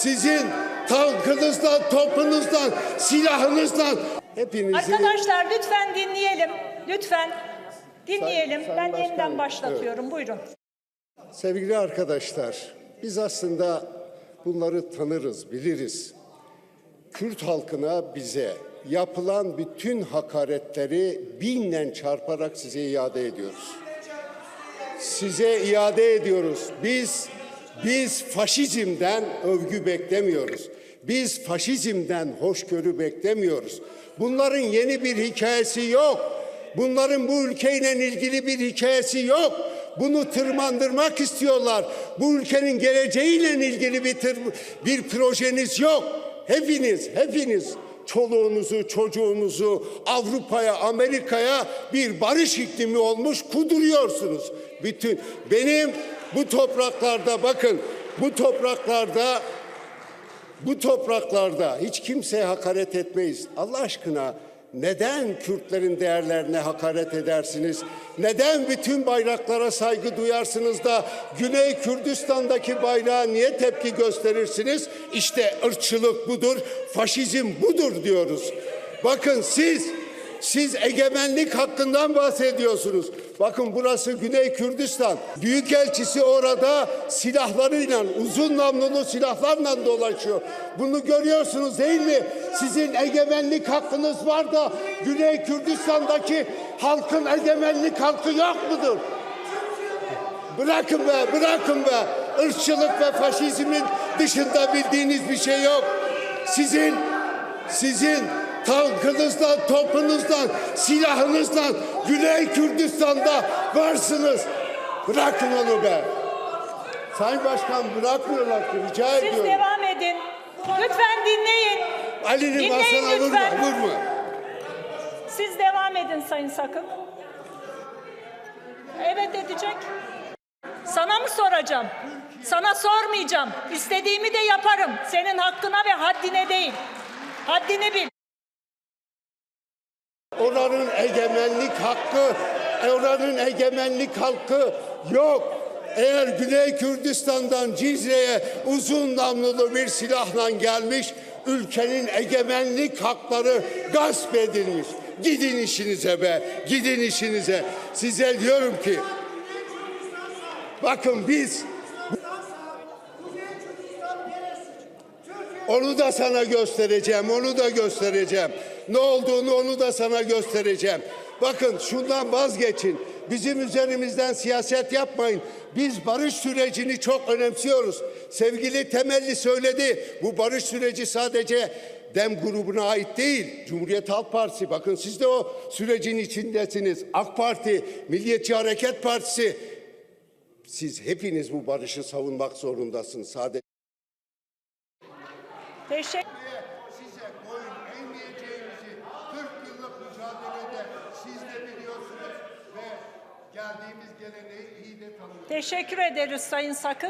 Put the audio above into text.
Sizin tankınızdan, topunuzdan, silahınızdan hepinizi... Arkadaşlar lütfen dinleyelim. Lütfen dinleyelim. Sayın ben Başkanım, yeniden başlatıyorum. Buyurun. Sevgili arkadaşlar, biz aslında bunları tanırız, biliriz. Kürt halkına bize yapılan bütün hakaretleri binle çarparak size iade ediyoruz. Size iade ediyoruz. Biz biz faşizmden övgü beklemiyoruz. Biz faşizmden hoşgörü beklemiyoruz. Bunların yeni bir hikayesi yok. Bunların bu ülkeyle ilgili bir hikayesi yok. Bunu tırmandırmak istiyorlar. Bu ülkenin geleceğiyle ilgili bir tır, bir projeniz yok. Hepiniz, hepiniz çoluğunuzu, çocuğunuzu Avrupa'ya, Amerika'ya bir barış iklimi olmuş kuduruyorsunuz. Bütün benim bu topraklarda bakın bu topraklarda bu topraklarda hiç kimseye hakaret etmeyiz. Allah aşkına neden Kürtlerin değerlerine hakaret edersiniz? Neden bütün bayraklara saygı duyarsınız da Güney Kürdistan'daki bayrağa niye tepki gösterirsiniz? İşte ırkçılık budur, faşizm budur diyoruz. Bakın siz siz egemenlik hakkından bahsediyorsunuz. Bakın burası Güney Kürdistan. Büyükelçisi orada silahlarıyla, uzun namlulu silahlarla dolaşıyor. Bunu görüyorsunuz değil mi? Sizin egemenlik hakkınız var da Güney Kürdistan'daki halkın egemenlik hakkı yok mudur? Bırakın be, bırakın be. Irkçılık ve faşizmin dışında bildiğiniz bir şey yok. Sizin, sizin tankınızdan, topunuzdan, silahınızdan Güney Kürdistan'da varsınız. Bırakın onu be. Sayın Başkan bırakmıyorlar ki rica Siz ediyorum. devam edin. Lütfen dinleyin. Ali'nin masana vurma, vurma. Siz devam edin Sayın Sakın. Evet edecek. Sana mı soracağım? Sana sormayacağım. İstediğimi de yaparım. Senin hakkına ve haddine değil. Haddini bil. Oranın egemenlik hakkı, oranın egemenlik hakkı yok. Eğer Güney Kürdistan'dan Cizre'ye uzun namlulu bir silahla gelmiş, ülkenin egemenlik hakları gasp edilmiş. Gidin işinize be, gidin işinize. Size diyorum ki, bakın biz Onu da sana göstereceğim, onu da göstereceğim. Ne olduğunu onu da sana göstereceğim. Bakın şundan vazgeçin. Bizim üzerimizden siyaset yapmayın. Biz barış sürecini çok önemsiyoruz. Sevgili Temelli söyledi. Bu barış süreci sadece Dem grubuna ait değil. Cumhuriyet Halk Partisi. Bakın siz de o sürecin içindesiniz. AK Parti, Milliyetçi Hareket Partisi. Siz hepiniz bu barışı savunmak zorundasınız. Sadece Teşekkür size boyun eğmeyeceğimizi 40 yıllık mücadelede siz de biliyorsunuz ve geldiğimiz geleneği iyi de tanıyorsunuz. Teşekkür ederiz Sayın Sakın.